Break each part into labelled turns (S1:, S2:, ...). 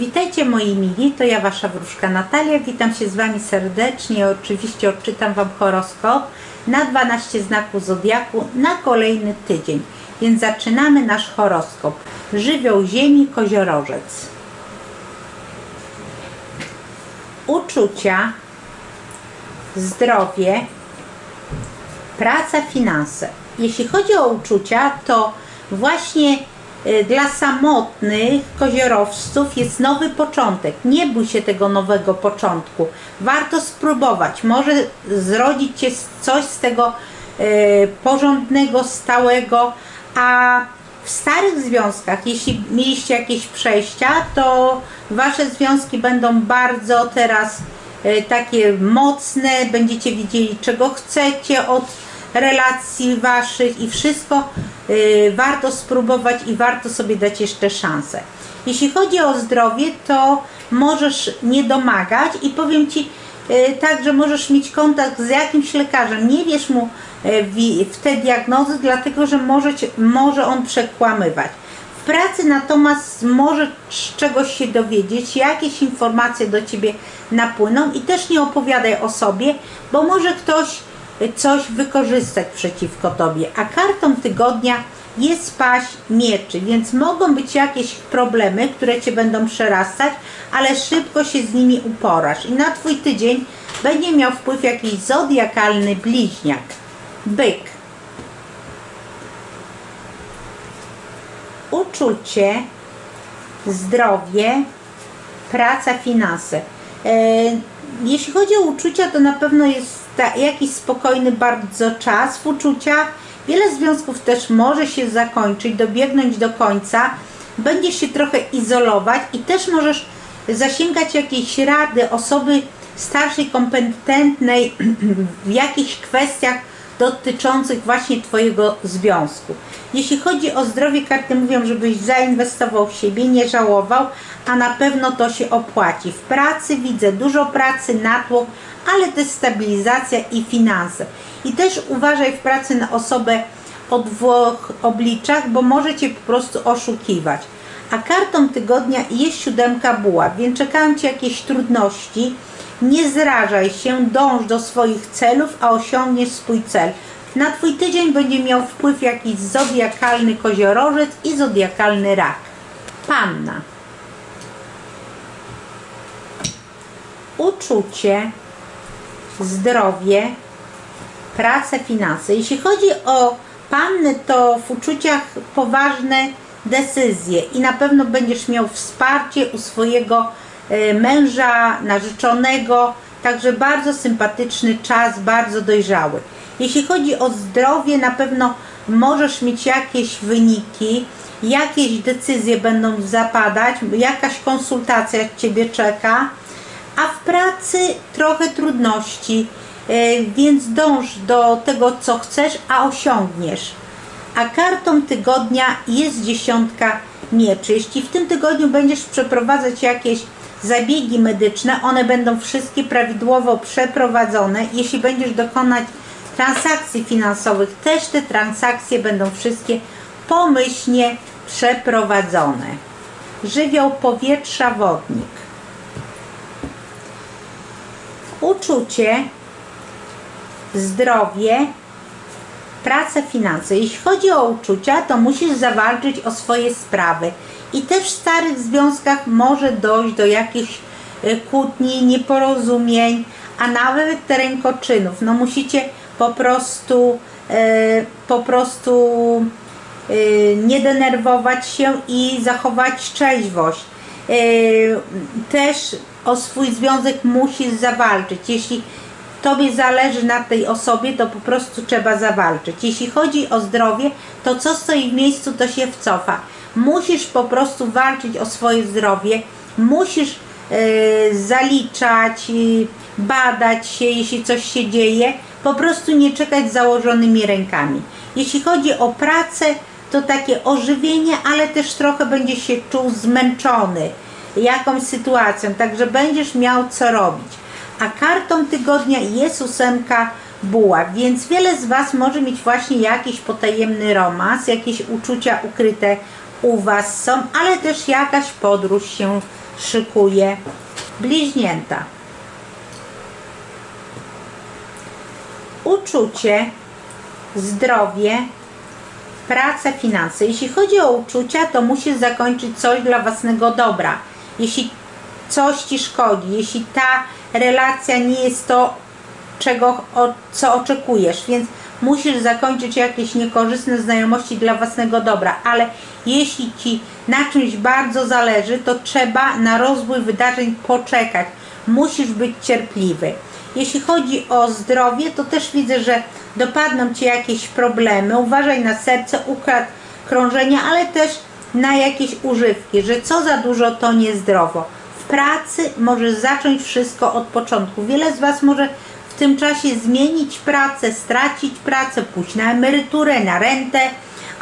S1: Witajcie moi mili, to ja Wasza wróżka Natalia, witam się z Wami serdecznie, oczywiście odczytam Wam horoskop na 12 znaków Zodiaku na kolejny tydzień. Więc zaczynamy nasz horoskop. Żywioł Ziemi, Koziorożec. Uczucia, zdrowie, praca, finanse. Jeśli chodzi o uczucia, to właśnie dla samotnych koziorowców jest nowy początek. Nie bój się tego nowego początku. Warto spróbować. Może zrodzić się coś z tego y, porządnego, stałego, a w starych związkach, jeśli mieliście jakieś przejścia, to wasze związki będą bardzo teraz e, takie mocne, będziecie wiedzieli czego chcecie od relacji waszych i wszystko e, warto spróbować i warto sobie dać jeszcze szansę. Jeśli chodzi o zdrowie, to możesz nie domagać i powiem ci e, tak, że możesz mieć kontakt z jakimś lekarzem. Nie wiesz mu wi- w te diagnozy, dlatego że może, może on przekłamywać. W pracy natomiast możesz czegoś się dowiedzieć, jakieś informacje do ciebie napłyną i też nie opowiadaj o sobie, bo może ktoś coś wykorzystać przeciwko tobie. A kartą tygodnia jest paść mieczy, więc mogą być jakieś problemy, które cię będą przerastać, ale szybko się z nimi uporasz. I na twój tydzień będzie miał wpływ jakiś zodiakalny bliźniak. Byk. Uczucie, zdrowie, praca, finanse. Jeśli chodzi o uczucia, to na pewno jest ta, jakiś spokojny bardzo czas w uczuciach. Wiele związków też może się zakończyć, dobiegnąć do końca. Będziesz się trochę izolować i też możesz zasięgać jakiejś rady osoby starszej, kompetentnej w jakichś kwestiach dotyczących właśnie Twojego związku. Jeśli chodzi o zdrowie, karty mówią, żebyś zainwestował w siebie, nie żałował, a na pewno to się opłaci. W pracy widzę dużo pracy, natłok, ale też stabilizacja i finanse. I też uważaj w pracy na osobę o dwóch obliczach, bo może Cię po prostu oszukiwać. A kartą tygodnia jest siódemka buław, więc czekają Cię jakieś trudności. Nie zrażaj się, dąż do swoich celów, a osiągniesz swój cel. Na Twój tydzień będzie miał wpływ jakiś zodiakalny koziorożec i zodiakalny rak. Panna. Uczucie, zdrowie, pracę, finanse. Jeśli chodzi o panny, to w uczuciach poważne decyzje i na pewno będziesz miał wsparcie u swojego męża, narzeczonego, także bardzo sympatyczny czas, bardzo dojrzały. Jeśli chodzi o zdrowie, na pewno możesz mieć jakieś wyniki, jakieś decyzje będą zapadać, jakaś konsultacja Ciebie czeka, a w pracy trochę trudności, e, więc dąż do tego, co chcesz, a osiągniesz. A kartą tygodnia jest dziesiątka mieczy. Jeśli w tym tygodniu będziesz przeprowadzać jakieś zabiegi medyczne, one będą wszystkie prawidłowo przeprowadzone. Jeśli będziesz dokonać transakcji finansowych, też te transakcje będą wszystkie pomyślnie przeprowadzone. Żywioł powietrza wodnik. Uczucie, zdrowie, pracę, finanse. Jeśli chodzi o uczucia, to musisz zawalczyć o swoje sprawy. I też w starych związkach może dojść do jakichś e, kłótni, nieporozumień, a nawet rękoczynów. No musicie po prostu e, po prostu e, nie denerwować się i zachować trzeźwość. Też o swój związek musisz zawalczyć. Jeśli Tobie zależy na tej osobie, to po prostu trzeba zawalczyć. Jeśli chodzi o zdrowie, to co stoi w miejscu, to się wcofa. Musisz po prostu walczyć o swoje zdrowie, musisz e, zaliczać, badać się, jeśli coś się dzieje, po prostu nie czekać z założonymi rękami. Jeśli chodzi o pracę, to takie ożywienie, ale też trochę będziesz się czuł zmęczony jakąś sytuacją, także będziesz miał co robić. A kartą tygodnia jest ósemka buław, więc wiele z Was może mieć właśnie jakiś potajemny romans, jakieś uczucia ukryte u Was są, ale też jakaś podróż się szykuje bliźnięta. Uczucie, zdrowie, praca, finanse. Jeśli chodzi o uczucia, to musisz zakończyć coś dla własnego dobra. Jeśli coś ci szkodzi, jeśli ta relacja nie jest to, czego, o, co oczekujesz, więc musisz zakończyć jakieś niekorzystne znajomości dla własnego dobra, ale jeśli ci na czymś bardzo zależy, to trzeba na rozwój wydarzeń poczekać. Musisz być cierpliwy. Jeśli chodzi o zdrowie, to też widzę, że dopadną cię jakieś problemy. Uważaj na serce, układ krążenia, ale też na jakieś używki, że co za dużo to niezdrowo. W pracy możesz zacząć wszystko od początku. Wiele z Was może tym czasie zmienić pracę, stracić pracę, pójść na emeryturę, na rentę,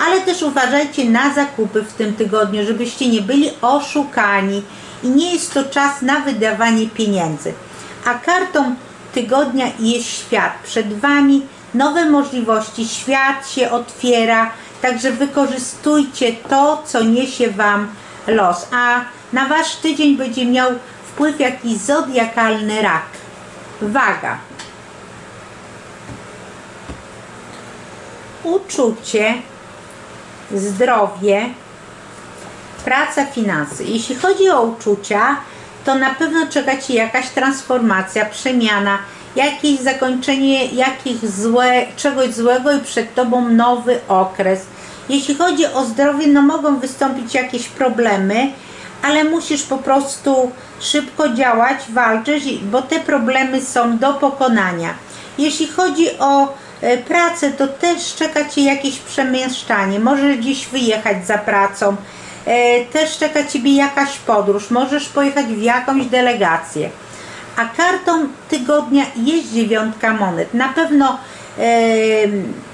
S1: ale też uważajcie na zakupy w tym tygodniu, żebyście nie byli oszukani i nie jest to czas na wydawanie pieniędzy. A kartą tygodnia jest świat. Przed Wami nowe możliwości, świat się otwiera, także wykorzystujcie to, co niesie Wam los. A na Wasz tydzień będzie miał wpływ jakiś zodiakalny rak. Waga. Uczucie, zdrowie, praca, finanse. Jeśli chodzi o uczucia, to na pewno czeka Ci jakaś transformacja, przemiana, jakieś zakończenie jakich złe, czegoś złego i przed Tobą nowy okres. Jeśli chodzi o zdrowie, no mogą wystąpić jakieś problemy, ale musisz po prostu szybko działać, walczyć, bo te problemy są do pokonania. Jeśli chodzi o pracę, to też czeka Cię jakieś przemieszczanie. Możesz gdzieś wyjechać za pracą, e, też czeka Ciebie jakaś podróż, możesz pojechać w jakąś delegację. A kartą tygodnia jest dziewiątka monet. Na pewno e,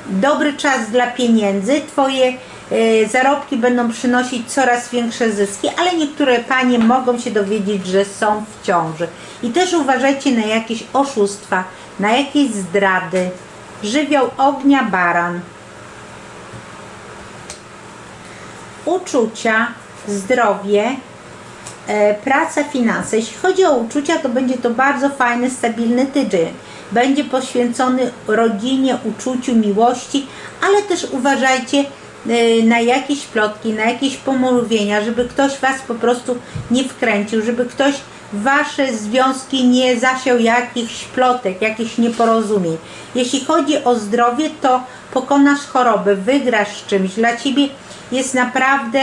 S1: dobry czas dla pieniędzy. Twoje e, zarobki będą przynosić coraz większe zyski, ale niektóre panie mogą się dowiedzieć, że są w ciąży. I też uważajcie na jakieś oszustwa, na jakieś zdrady. Żywioł ognia baran. Uczucia, zdrowie, e, praca, finanse. Jeśli chodzi o uczucia, to będzie to bardzo fajny, stabilny tydzień. Będzie poświęcony rodzinie, uczuciu, miłości, ale też uważajcie e, na jakieś plotki, na jakieś pomówienia, żeby ktoś Was po prostu nie wkręcił, żeby ktoś Wasze związki nie zasiał jakichś plotek, jakichś nieporozumień. Jeśli chodzi o zdrowie, to pokonasz chorobę, wygrasz czymś. Dla Ciebie jest naprawdę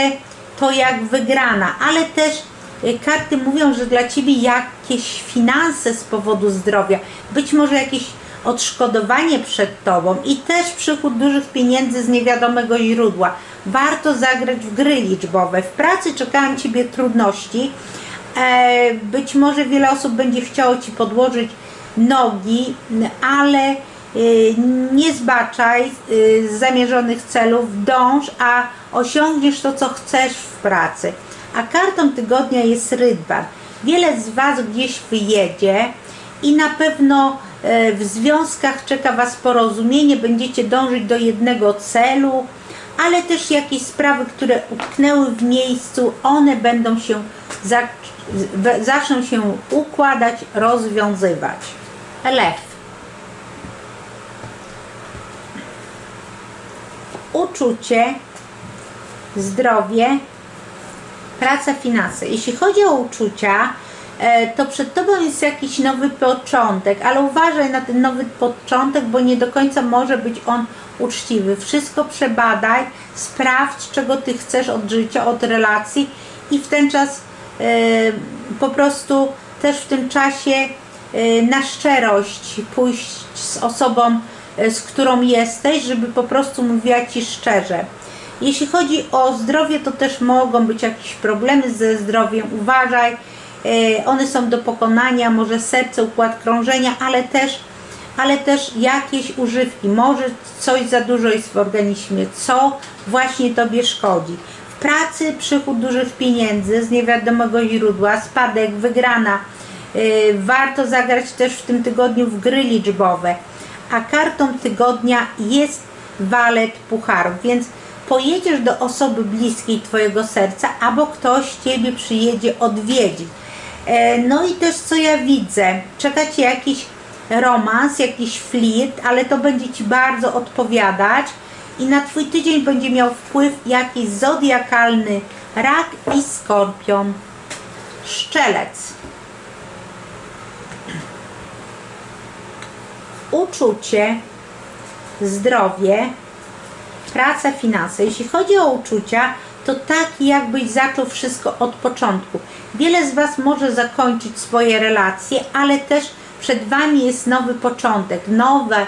S1: to jak wygrana, ale też y, karty mówią, że dla Ciebie jakieś finanse z powodu zdrowia, być może jakieś odszkodowanie przed Tobą i też przychód dużych pieniędzy z niewiadomego źródła. Warto zagrać w gry liczbowe. W pracy czekają Ciebie trudności. E, być może wiele osób będzie chciało Ci podłożyć nogi, ale y, nie zbaczaj y, zamierzonych celów, dąż, a osiągniesz to, co chcesz w pracy. A kartą tygodnia jest rydwan. Wiele z Was gdzieś wyjedzie i na pewno e, w związkach czeka Was porozumienie, będziecie dążyć do jednego celu, ale też jakieś sprawy, które utknęły w miejscu, one będą się, za- w- zaczną się układać, rozwiązywać. Lew. Uczucie, zdrowie, praca, finanse. Jeśli chodzi o uczucia, e, to przed Tobą jest jakiś nowy początek, ale uważaj na ten nowy początek, bo nie do końca może być on uczciwy. Wszystko przebadaj, sprawdź, czego Ty chcesz od życia, od relacji i w ten czas po prostu też w tym czasie e, na szczerość pójść z osobą, e, z którą jesteś, żeby po prostu mówiła Ci szczerze. Jeśli chodzi o zdrowie, to też mogą być jakieś problemy ze zdrowiem. Uważaj, one są do pokonania, może serce, układ krążenia, ale też, ale też jakieś używki. Może coś za dużo jest w organizmie, co właśnie Tobie szkodzi. Pracy przychód dużych pieniędzy z niewiadomego źródła, spadek, wygrana. E, Warto zagrać też w tym tygodniu w gry liczbowe. A kartą tygodnia jest walet pucharów, więc pojedziesz do osoby bliskiej Twojego serca, albo ktoś Ciebie przyjedzie odwiedzić. E, No i też co ja widzę, czeka Cię jakiś romans, jakiś flirt, ale to będzie Ci bardzo odpowiadać i na Twój tydzień będzie miał wpływ jakiś zodiakalny rak i skorpion. Szczelec. Uczucie, zdrowie, praca, finanse. Jeśli chodzi o uczucia, to tak jakbyś zaczął wszystko od początku. Wiele z Was może zakończyć swoje relacje, ale też przed Wami jest nowy początek, nowe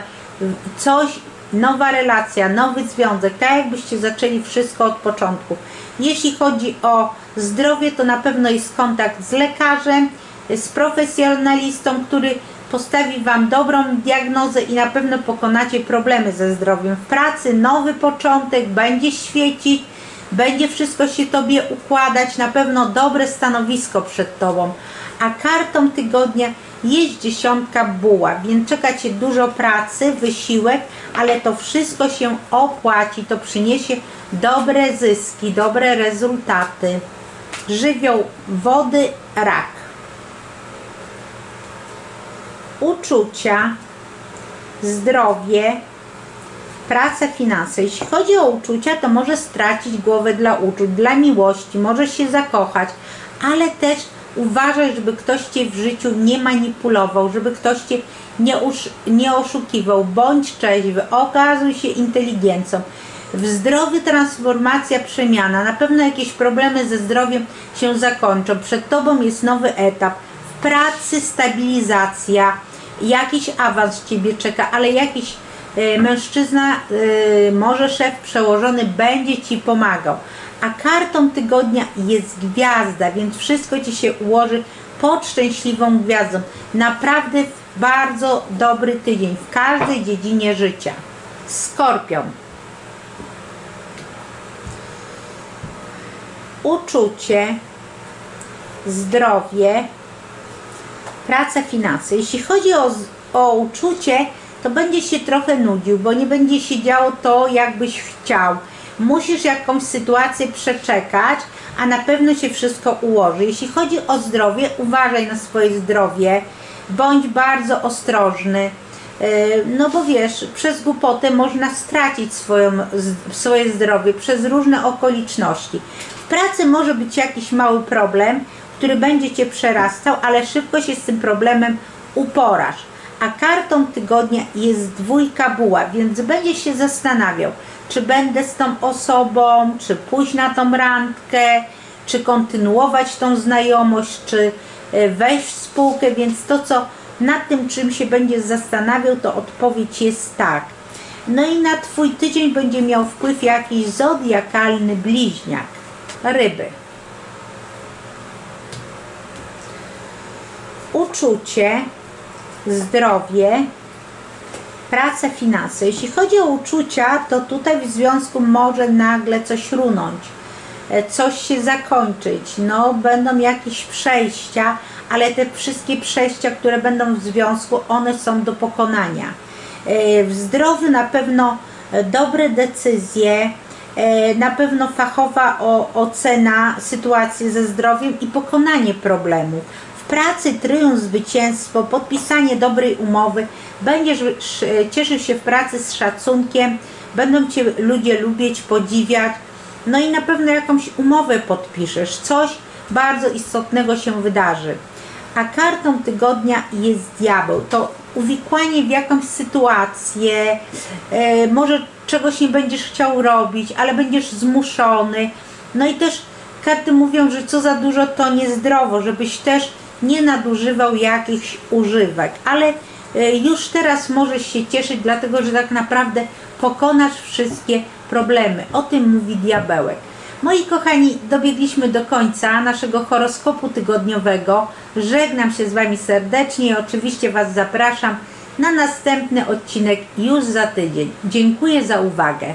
S1: coś, nowa relacja, nowy związek, tak jakbyście zaczęli wszystko od początku. Jeśli chodzi o zdrowie, to na pewno jest kontakt z lekarzem, z profesjonalistą, który postawi Wam dobrą diagnozę i na pewno pokonacie problemy ze zdrowiem. W pracy nowy początek, będzie świecić, będzie wszystko się Tobie układać, na pewno dobre stanowisko przed Tobą. A kartą tygodnia jest dziesiątka buła, więc czeka Cię dużo pracy, wysiłek, ale to wszystko się opłaci, to przyniesie dobre zyski, dobre rezultaty. Żywioł wody, rak. Uczucia, zdrowie, pracę, finanse. Jeśli chodzi o uczucia, to może stracić głowę dla uczuć, dla miłości, może się zakochać, ale też uważaj, żeby ktoś Cię w życiu nie manipulował, żeby ktoś Cię nie, nie oszukiwał. Bądź trzeźwy, okazuj się inteligencją. W zdrowiu transformacja, przemiana. Na pewno jakieś problemy ze zdrowiem się zakończą. Przed Tobą jest nowy etap. W pracy stabilizacja, jakiś awans Ciebie czeka, ale jakiś mężczyzna, e, może szef przełożony będzie Ci pomagał. A kartą tygodnia jest gwiazda, więc wszystko Ci się ułoży pod szczęśliwą gwiazdą. Naprawdę bardzo dobry tydzień w każdej dziedzinie życia. Skorpion. Uczucie, zdrowie, praca, finanse. Jeśli chodzi o, o uczucie, to będzie się trochę nudził, bo nie będzie się działo to, jakbyś chciał. Musisz jakąś sytuację przeczekać, a na pewno się wszystko ułoży. Jeśli chodzi o zdrowie, uważaj na swoje zdrowie, bądź bardzo ostrożny. Yy, No bo wiesz, przez głupotę można stracić swoją, swoje zdrowie przez różne okoliczności. W pracy może być jakiś mały problem, który będzie Cię przerastał, ale szybko się z tym problemem uporasz. A kartą tygodnia jest dwójka buła, więc będzie się zastanawiał, czy będę z tą osobą, czy pójść na tą randkę, czy kontynuować tą znajomość, czy e, wejść w spółkę, więc to, co nad tym, czym się będzie zastanawiał, to odpowiedź jest tak. No i na Twój tydzień będzie miał wpływ jakiś zodiakalny bliźniak, ryby. Uczucie, zdrowie, pracę, finanse. Jeśli chodzi o uczucia, to tutaj w związku może nagle coś runąć, e, coś się zakończyć, no będą jakieś przejścia, ale te wszystkie przejścia, które będą w związku, one są do pokonania. E, W zdrowiu na pewno e, dobre decyzje, na pewno fachowa ocena sytuacji ze zdrowiem i pokonanie problemu. Pracy triumf, zwycięstwo, podpisanie dobrej umowy, będziesz sz- cieszył się w pracy z szacunkiem, będą Cię ludzie lubić, podziwiać, no i na pewno jakąś umowę podpiszesz, coś bardzo istotnego się wydarzy. A kartą tygodnia jest diabeł. To uwikłanie w jakąś sytuację, e, może czegoś nie będziesz chciał robić, ale będziesz zmuszony. No i też karty mówią, że co za dużo to niezdrowo, żebyś też nie nadużywał jakichś używek, ale e, już teraz możesz się cieszyć, dlatego że tak naprawdę pokonasz wszystkie problemy. O tym mówi diabełek. Moi kochani, dobiegliśmy do końca naszego horoskopu tygodniowego. Żegnam się z Wami serdecznie i oczywiście Was zapraszam na następny odcinek już za tydzień. Dziękuję za uwagę.